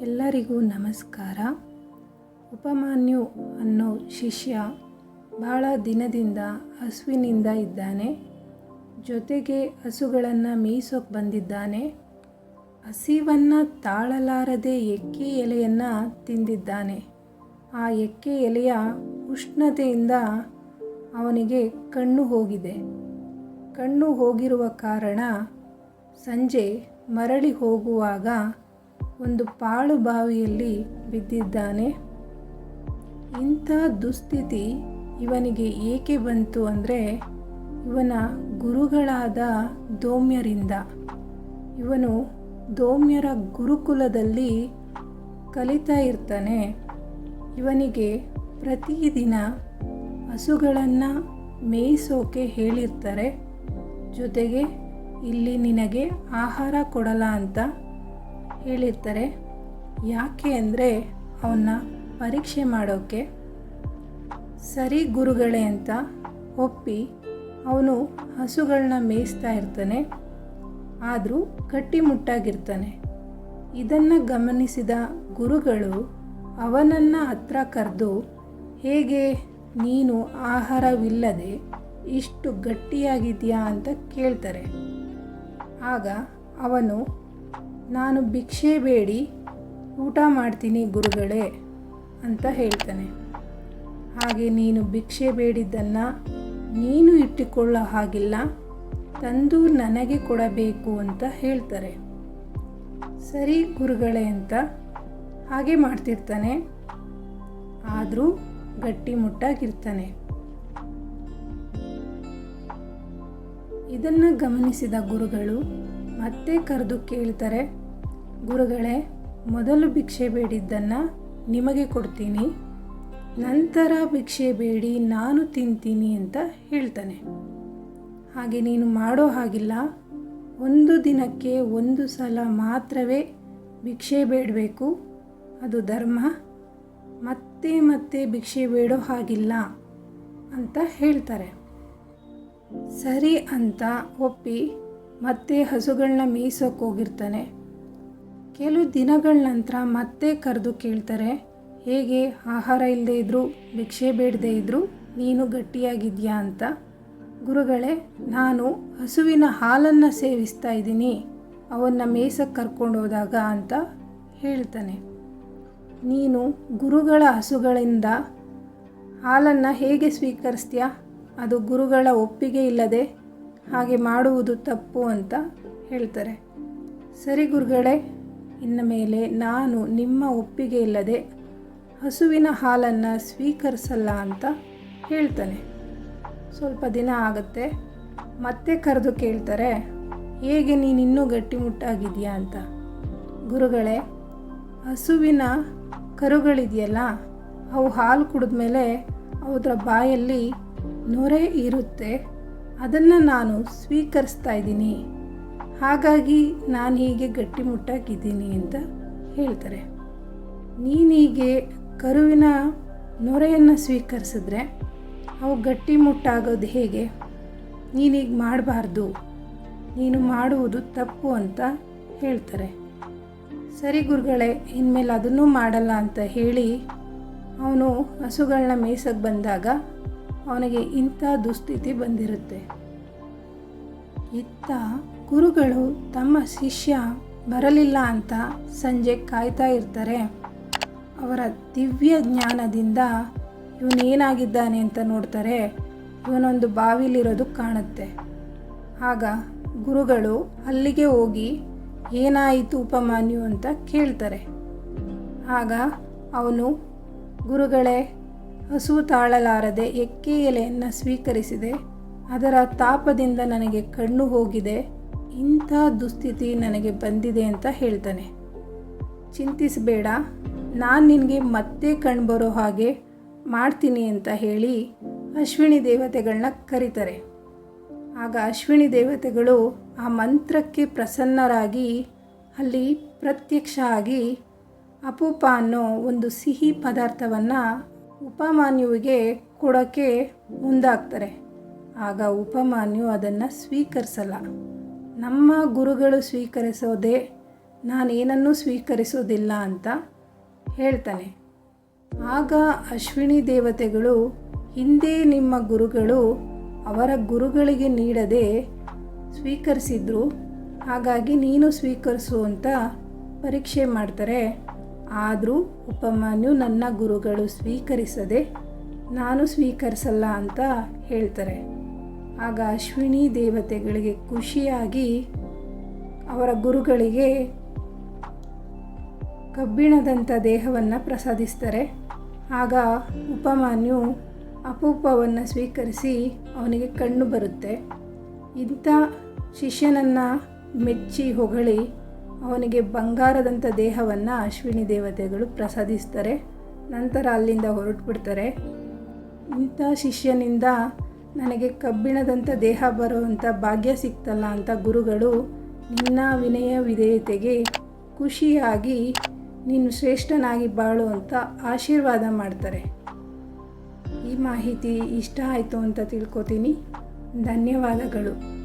ಎಲ್ಲರಿಗೂ ನಮಸ್ಕಾರ. ಉಪಮಾನ್ಯು ಅನ್ನೋ ಶಿಷ್ಯ ಭಾಳ ದಿನದಿಂದ ಹಸುವಿನಿಂದ ಇದ್ದಾನೆ. ಜೊತೆಗೆ ಹಸುಗಳನ್ನು ಮೀಸೋಕೆ ಬಂದಿದ್ದಾನೆ. ಹಸಿವನ್ನು ತಾಳಲಾರದೆ ಎಕ್ಕೆ ಎಲೆಯನ್ನು ತಿಂದಿದ್ದಾನೆ. ಆ ಎಕ್ಕೆ ಎಲೆಯ ಉಷ್ಣತೆಯಿಂದ ಅವನಿಗೆ ಕಣ್ಣು ಹೋಗಿದೆ. ಕಣ್ಣು ಹೋಗಿರುವ ಕಾರಣ ಸಂಜೆ ಮರಳಿ ಹೋಗುವಾಗ ಒಂದು ಪಾಳು ಬಾವಿಯಲ್ಲಿ ಬಿದ್ದಿದ್ದಾನೆ. ಇಂಥ ದುಸ್ಥಿತಿ ಇವನಿಗೆ ಏಕೆ ಬಂತು ಅಂದರೆ ಇವನ ಗುರುಗಳಾದ ದೋಮ್ಯರಿಂದ. ಇವನು ದೋಮ್ಯರ ಗುರುಕುಲದಲ್ಲಿ ಕಲಿತಾ ಇರ್ತಾನೆ. ಇವನಿಗೆ ಪ್ರತಿದಿನ ಹಸುಗಳನ್ನು ಮೇಯಿಸೋಕೆ ಹೇಳಿರ್ತಾರೆ. ಜೊತೆಗೆ ಇಲ್ಲಿ ನಿನಗೆ ಆಹಾರ ಕೊಡಲ್ಲ ಅಂತ ಹೇಳಿರ್ತಾರೆ. ಯಾಕೆ ಅಂದರೆ ಅವನ್ನ ಪರೀಕ್ಷೆ ಮಾಡೋಕ್ಕೆ ಸರಿ ಗುರುಗಳೇ ಅಂತ ಒಪ್ಪಿ ಅವನು ಹಸುಗಳನ್ನ ಮೇಯಿಸ್ತಾ ಇರ್ತಾನೆ, ಆದರೂ ಗಟ್ಟಿಮುಟ್ಟಾಗಿರ್ತಾನೆ. ಇದನ್ನು ಗಮನಿಸಿದ ಗುರುಗಳು ಅವನನ್ನು ಹತ್ರ ಕರೆದು, ಹೇಗೆ? ನೀನು ಆಹಾರವಿಲ್ಲದೆ ಇಷ್ಟು ಗಟ್ಟಿಯಾಗಿದೆಯಾ ಅಂತ ಕೇಳ್ತಾರೆ. ಆಗ ಅವನು ನಾನು ಭಿಕ್ಷೆ ಬೇಡಿ, ಊಟ ಮಾಡ್ತೀನಿ ಗುರುಗಳೇ ಅಂತ ಹೇಳ್ತಾನೆ. ಹಾಗೆ ನೀನು ಭಿಕ್ಷೆ ಬೇಡಿದ್ದನ್ನು ನೀನು ಇಟ್ಟುಕೊಳ್ಳೋ ಹಾಗಿಲ್ಲ ತಂದು ನನಗೆ ಕೊಡಬೇಕು ಅಂತ ಹೇಳ್ತಾರೆ. ಸರಿ ಗುರುಗಳೇ ಅಂತ ಹಾಗೆ ಮಾಡ್ತಿರ್ತಾನೆ. ಆದರೂ ಗಟ್ಟಿಮುಟ್ಟಾಗಿರ್ತಾನೆ ಇದನ್ನು ಗಮನಿಸಿದ ಗುರುಗಳು ಮತ್ತೆ ಕರೆದು ಕೇಳ್ತಾರೆ ಗುರುಗಳೇ, ಮೊದಲು ಭಿಕ್ಷೆ ಬೇಡಿದ್ದನ್ನು ನಿಮಗೆ ಕೊಡ್ತೀನಿ. ನಂತರ ಭಿಕ್ಷೆ ಬೇಡಿ, ನಾನು ತಿಂತೀನಿ ಅಂತ ಹೇಳ್ತಾನೆ. ಹಾಗೆ ನೀನು ಮಾಡೋ ಹಾಗಿಲ್ಲ. ಒಂದು ದಿನಕ್ಕೆ ಒಂದು ಸಲ ಮಾತ್ರವೇ ಭಿಕ್ಷೆ ಬೇಡಬೇಕು. ಅದು ಧರ್ಮ. ಮತ್ತೆ ಮತ್ತೆ ಭಿಕ್ಷೆ ಬೇಡೋ ಹಾಗಿಲ್ಲ ಅಂತ ಹೇಳ್ತಾರೆ. ಸರಿ ಅಂತ ಒಪ್ಪಿ ಮತ್ತೆ ಹಸುಗಳನ್ನ ಮೇಯಿಸೋಕೆ ಹೋಗಿರ್ತಾನೆ. ಕೆಲವು ದಿನಗಳ ನಂತರ ಮತ್ತೆ ಕರೆದು ಕೇಳ್ತಾರೆ, ಹೇಗೆ? ಆಹಾರ ಇಲ್ಲದೆ ಇದ್ದರೂ ಭಿಕ್ಷೆ ಬೇಡದೇ ಇದ್ದರೂ ನೀನು ಗಟ್ಟಿಯಾಗಿದೆಯಾ ಅಂತ? ಗುರುಗಳೇ, ನಾನು ಹಸುವಿನ ಹಾಲನ್ನು ಸೇವಿಸ್ತಾ ಇದ್ದೀನಿ. ಅವನ್ನು ಮೇಸಕ್ಕೆ ಕರ್ಕೊಂಡು ಹೋದಾಗ ಅಂತ ಹೇಳ್ತಾನೆ. ನೀನು ಗುರುಗಳ ಹಸುಗಳಿಂದ ಹಾಲನ್ನು ಹೇಗೆ ಸ್ವೀಕರಿಸ್ತೀಯಾ? ಅದು ಗುರುಗಳ ಒಪ್ಪಿಗೆ ಇಲ್ಲದೆ ಹಾಗೆ ಮಾಡುವುದು ತಪ್ಪು ಅಂತ ಹೇಳ್ತಾರೆ. ಸರಿ ಗುರುಗಳೇ ಇನ್ನು ಮೇಲೆ ನಾನು ನಿಮ್ಮ ಒಪ್ಪಿಗೆ ಇಲ್ಲದೆ ಹಸುವಿನ ಹಾಲನ್ನು ಸ್ವೀಕರಿಸಲ್ಲ ಅಂತ ಹೇಳ್ತಾನೆ. ಸ್ವಲ್ಪ ದಿನ ಆಗುತ್ತೆ, ಮತ್ತೆ ಕರೆದು ಕೇಳ್ತಾರೆ, ಹೇಗೆ ನೀನಿನ್ನೂ ಗಟ್ಟಿಮುಟ್ಟಾಗಿದೆಯಾ ಅಂತ. ಗುರುಗಳೇ, ಹಸುವಿನ ಕರುಗಳಿದೆಯಲ್ಲ, ಅವು ಹಾಲು ಕುಡಿದ ಮೇಲೆ ಅವರ ಬಾಯಲ್ಲಿ ನೊರೆ ಇರುತ್ತೆ, ಅದನ್ನು ನಾನು ಸ್ವೀಕರಿಸ್ತಾ ಇದ್ದೀನಿ. ಹಾಗಾಗಿ ನಾನು ಹೀಗೆ ಗಟ್ಟಿಮುಟ್ಟಾಗಿದ್ದೀನಿ ಅಂತ ಹೇಳ್ತಾರೆ. ನೀನೀಗೆ ಕರುವಿನ ನೊರೆಯನ್ನು ಸ್ವೀಕರಿಸಿದ್ರೆ ಅವು ಗಟ್ಟಿಮುಟ್ಟಾಗೋದು ಹೇಗೆ? ನೀನೀಗ ಮಾಡಬಾರ್ದು. ನೀನು ಮಾಡುವುದು ತಪ್ಪು ಅಂತ ಹೇಳ್ತಾರೆ. ಸರಿ ಗುರುಗಳೇ, ಇನ್ಮೇಲೆ ಅದನ್ನೂ ಮಾಡಲ್ಲ ಅಂತ ಹೇಳಿ ಅವನು ಹಸುಗಳನ್ನ ಮೇಯ್ಸಕ್ಕೆ ಬಂದಾಗ ಅವನಿಗೆ ಇಂಥ ದುಸ್ಥಿತಿ ಬಂದಿರುತ್ತೆ. ಇತ್ತ ಗುರುಗಳು ತಮ್ಮ ಶಿಷ್ಯ ಬರಲಿಲ್ಲ ಅಂತ ಸಂಜೆ ಕಾಯ್ತಾ ಇರ್ತಾರೆ. ಅವರ ದಿವ್ಯ ಜ್ಞಾನದಿಂದ ಇವನೇನಾಗಿದ್ದಾನೆ ಅಂತ ನೋಡ್ತಾರೆ. ಇವನೊಂದು ಬಾವಿಲಿರೋದು ಕಾಣುತ್ತೆ. ಆಗ ಗುರುಗಳು ಅಲ್ಲಿಗೆ ಹೋಗಿ ಏನಾಯಿತು ಉಪಮಾನ್ಯು ಅಂತ ಕೇಳ್ತಾರೆ. ಆಗ ಅವನು, ಗುರುಗಳೇ, ಹಸು ತಾಳಲಾರದೆ ಎಕ್ಕೆ ಎಲೆಯನ್ನು ಸ್ವೀಕರಿಸಿದೆ. ಅದರ ತಾಪದಿಂದ ನನಗೆ ಕಣ್ಣು ಹೋಗಿದೆ. ಇಂಥ ದುಸ್ಥಿತಿ ನನಗೆ ಬಂದಿದೆ ಅಂತ ಹೇಳ್ತಾನೆ. ಚಿಂತಿಸಬೇಡ, ನಾನು ನಿನಗೆ ಮತ್ತೆ ಕಣ್ಬರೋ ಹಾಗೆ ಮಾಡ್ತೀನಿ ಅಂತ ಹೇಳಿ ಅಶ್ವಿನಿ ದೇವತೆಗಳನ್ನ ಕರೀತಾರೆ. ಆಗ ಅಶ್ವಿನಿ ದೇವತೆಗಳು ಆ ಮಂತ್ರಕ್ಕೆ ಪ್ರಸನ್ನರಾಗಿ ಅಲ್ಲಿ ಪ್ರತ್ಯಕ್ಷ ಆಗಿ ಅಪೂಪ ಅನ್ನೋ ಒಂದು ಸಿಹಿ ಪದಾರ್ಥವನ್ನು ಉಪಮಾನ್ಯುವಿಗೆ ಕೊಡೋಕ್ಕೆ ಮುಂದಾಗ್ತಾರೆ. ಆಗ ಉಪಮಾನ್ಯು ಅದನ್ನು ಸ್ವೀಕರಿಸಲ್ಲ. ನಮ್ಮ ಗುರುಗಳು ಸ್ವೀಕರಿಸೋದೇ, ನಾನೇನನ್ನೂ ಸ್ವೀಕರಿಸೋದಿಲ್ಲ ಅಂತ ಹೇಳ್ತಾನೆ. ಆಗ ಅಶ್ವಿನಿ ದೇವತೆಗಳು, ಹಿಂದೆ ನಿಮ್ಮ ಗುರುಗಳು ಅವರ ಗುರುಗಳಿಗೆ ನೀಡದೆ ಸ್ವೀಕರಿಸಿದ್ರು, ಹಾಗಾಗಿ ನೀನು ಸ್ವೀಕರಿಸು ಅಂತ ಪರೀಕ್ಷೆ ಮಾಡ್ತಾರೆ. ಆದರೂ ಉಪಮಾನ್ಯು, ನನ್ನ ಗುರುಗಳು ಸ್ವೀಕರಿಸದೆ, ನಾನು ಸ್ವೀಕರಿಸಲ್ಲ ಅಂತ ಹೇಳ್ತಾರೆ. ಆಗ ಅಶ್ವಿನಿ ದೇವತೆಗಳಿಗೆ ಖುಷಿಯಾಗಿ ಅವರ ಗುರುಗಳಿಗೆ ಕಬ್ಬಿಣದಂಥ ದೇಹವನ್ನು ಪ್ರಸಾದಿಸ್ತಾರೆ. ಆಗ ಉಪಮಾನ್ಯು ಅಪೂಪವನ್ನು ಸ್ವೀಕರಿಸಿ ಅವನಿಗೆ ಕಣ್ಣು ಬರುತ್ತೆ. ಇಂಥ ಶಿಷ್ಯನನ್ನು ಮೆಚ್ಚಿ ಹೊಗಳಿ ಅವನಿಗೆ ಬಂಗಾರದಂಥ ದೇಹವನ್ನು ಅಶ್ವಿನಿ ದೇವತೆಗಳು ಪ್ರಸಾದಿಸ್ತಾರೆ. ನಂತರ ಅಲ್ಲಿಂದ ಹೊರಟುಬಿಡ್ತಾರೆ. ಇಂಥ ಶಿಷ್ಯನಿಂದ ನನಗೆ ಕಬ್ಬಿಣದಂಥ ದೇಹ ಬರುವಂಥ ಭಾಗ್ಯ ಸಿಕ್ತಲ್ಲ ಅಂತ ಗುರುಗಳು ನಿನ್ನ ವಿನಯ ವಿಧೇಯತೆಗೆ ಖುಷಿಯಾಗಿ ನೀನು ಶ್ರೇಷ್ಠನಾಗಿ ಬಾಳು ಅಂತ ಆಶೀರ್ವಾದ ಮಾಡ್ತಾರೆ. ಈ ಮಾಹಿತಿ ಇಷ್ಟ ಆಯಿತು ಅಂತ ತಿಳ್ಕೊತೀನಿ. ಧನ್ಯವಾದಗಳು.